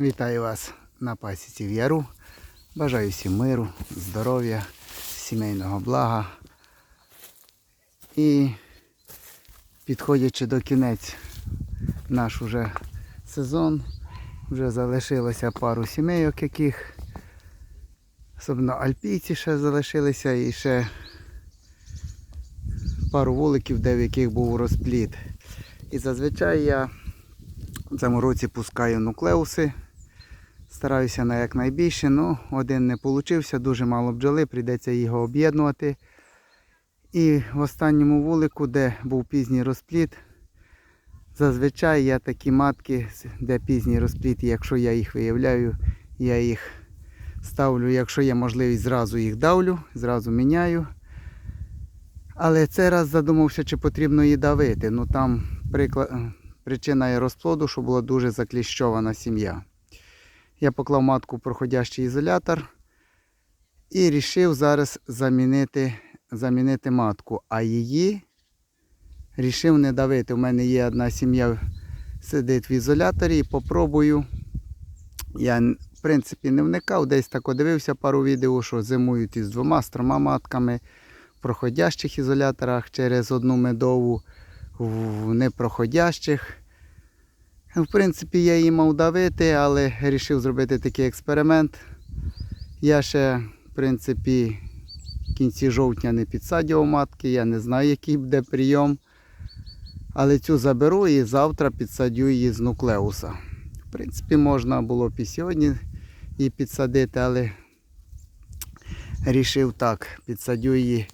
Вітаю вас на пасіці в Яру. Бажаю всім миру, здоров'я, сімейного блага. І підходячи до кінець наш уже сезон, вже залишилося пару сімейок, яких особливо альпійці ще залишилися і ще пару вуликів, де в яких був розпліт. І зазвичай я в цьому році пускаю нуклеуси. Стараюся на якнайбільше, але один не вийшов, дуже мало бджоли, прийдеться його об'єднувати. І в останньому вулику, де був пізній розпліт, зазвичай я такі матки, де пізній розпліт, якщо я їх виявляю, я їх ставлю, якщо є можливість, зразу їх давлю, зразу міняю. Але цей раз задумався, чи потрібно її давити. Ну там приклад, причина є розплоду, що була дуже закліщована сім'я. Я поклав матку в проходящий ізолятор і вирішив зараз замінити, замінити матку. А її вирішив не давити. У мене є одна сім'я сидить в ізоляторі і попробую. Я, в принципі, не вникав, десь так дивився пару відео, що зимують із двома, з трьома матками в проходящих ізоляторах через одну медову, в непроходящих. В принципі, я її мав давити, але вирішив зробити такий експеримент. Я ще, в принципі, в кінці жовтня не підсадював матки, я не знаю, який буде прийом. Але цю заберу і завтра підсадю її з нуклеуса. В принципі, можна було б і сьогодні її підсадити, але вирішив так, підсадю її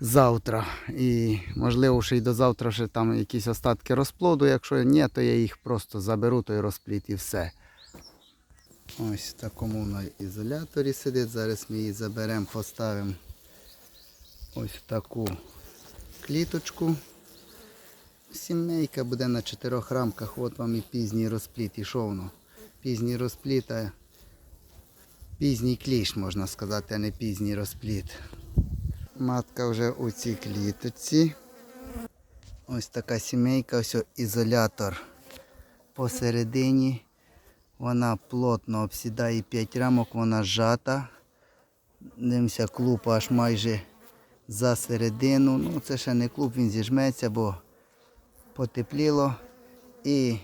завтра. І можливо, ще й до завтра ще там якісь остатки розплоду. Якщо ні, то я їх просто заберу, той розпліт і все. Ось в такому на ізоляторі сидить. Зараз ми її заберемо, поставимо ось в таку кліточку. Сімейка буде на чотирьох рамках. От вам і пізній розпліт. Ішов воно. Пізній розпліт, а пізній кліш, можна сказати, а не пізній розпліт. Матка вже у цій кліточці. Ось така сімейка, ось ізолятор посередині. Вона плотно обсідає 5 рамок, вона зжата. Дивимося, клуб аж майже за середину. Ну, це ще не клуб, він зіжметься, бо потепліло. І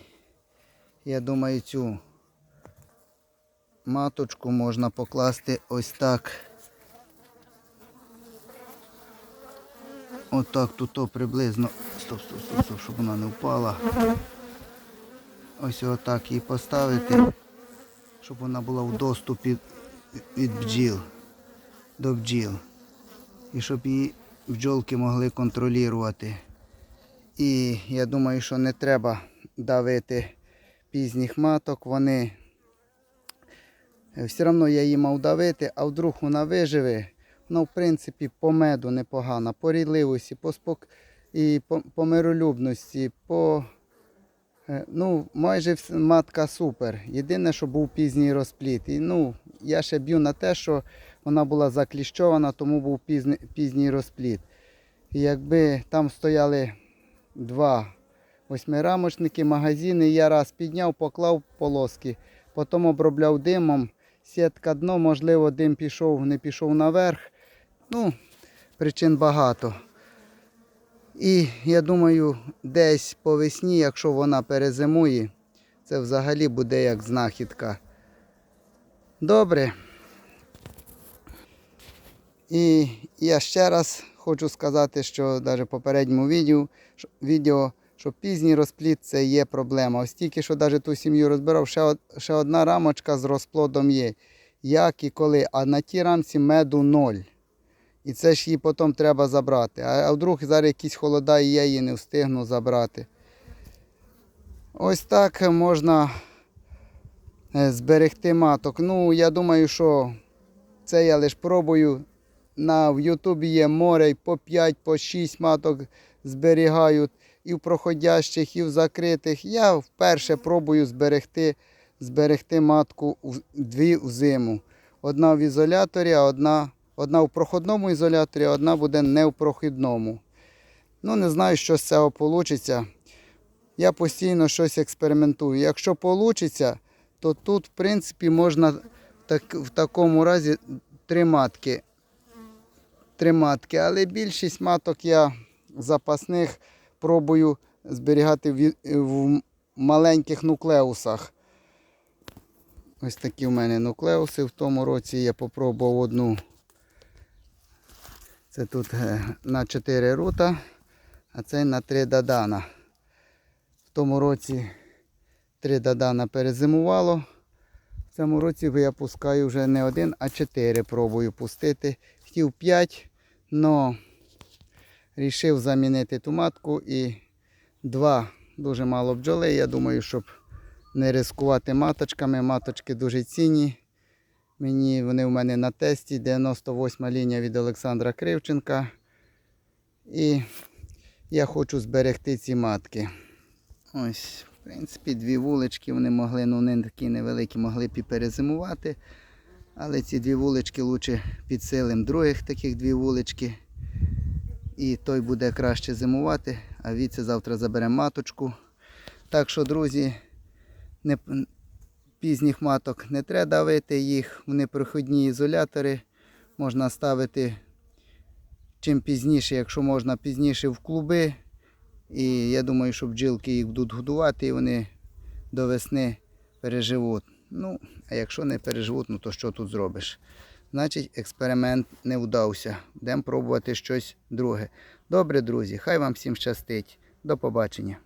я думаю, цю маточку можна покласти ось так. Отак тут то приблизно. Стоп, стоп, стоп, стоп, щоб вона не впала. Ось отак її поставити, щоб вона була в доступі від бджіл до бджіл. І щоб її бджолки могли контролювати. І я думаю, що не треба давити пізніх маток. Вони все одно я її мав давити, а вдруг вона виживе. Ну, в принципі, по меду непогана, по рідливості, по спок... і по, по миролюбності, по. е, Ну, майже матка супер. Єдине, що був пізній розпліт. І ну, я ще б'ю на те, що вона була закліщована, тому був пізній, пізній розпліт. І якби там стояли два восьмирамочники, магазини, я раз підняв, поклав полоски, потім обробляв димом. Сітка дно, можливо, дим пішов, не пішов наверх. Ну, причин багато. І я думаю, десь по весні, якщо вона перезимує, це взагалі буде як знахідка. Добре. І я ще раз хочу сказати, що навіть в попередньому відео, відео, що пізній розпліт це є проблема. Ось тільки що навіть ту сім'ю розбирав, ще, ще одна рамочка з розплодом є. Як і коли, а на тій рамці меду ноль. І це ж її потім треба забрати. А, вдруг зараз якісь холода і я її не встигну забрати. Ось так можна е, зберегти маток. Ну, я думаю, що це я лише пробую. На, в Ютубі є море, по 5, по 6 маток зберігають і в проходящих, і в закритих. Я вперше пробую зберегти, зберегти матку дві в зиму. Одна в ізоляторі, а одна, одна в проходному ізоляторі, одна буде не в прохідному. Ну, не знаю, що з цього вийде. Я постійно щось експериментую. Якщо вийде, то тут, в принципі, можна так, в такому разі три матки. Три матки. Але більшість маток я запасних пробую зберігати в, в маленьких нуклеусах. Ось такі в мене нуклеуси. В тому році я попробував одну. Це тут е, на 4 рута, а це на 3 дадана. В тому році 3 дадана перезимувало. В цьому році я пускаю вже не один, а 4 пробую пустити. Хотів 5, але вирішив замінити ту матку і два дуже мало бджоли. Я думаю, щоб не ризикувати маточками. Маточки дуже цінні. Мені вони в мене на тесті 98 лінія від Олександра Кривченка. І я хочу зберегти ці матки. Ось, в принципі, дві вулички вони могли, ну вони такі невеликі, могли б і перезимувати. Але ці дві вулички лучше підсилим других таких дві вулички. І той буде краще зимувати, а віце завтра забере маточку. Так що, друзі, не, пізніх маток не треба давити їх в непроходні ізолятори. Можна ставити чим пізніше, якщо можна пізніше в клуби. І я думаю, що бджілки їх будуть годувати і вони до весни переживуть. Ну, а якщо не переживуть, ну то що тут зробиш? Значить, експеримент не вдався. Будемо пробувати щось друге. Добре, друзі, хай вам всім щастить. До побачення.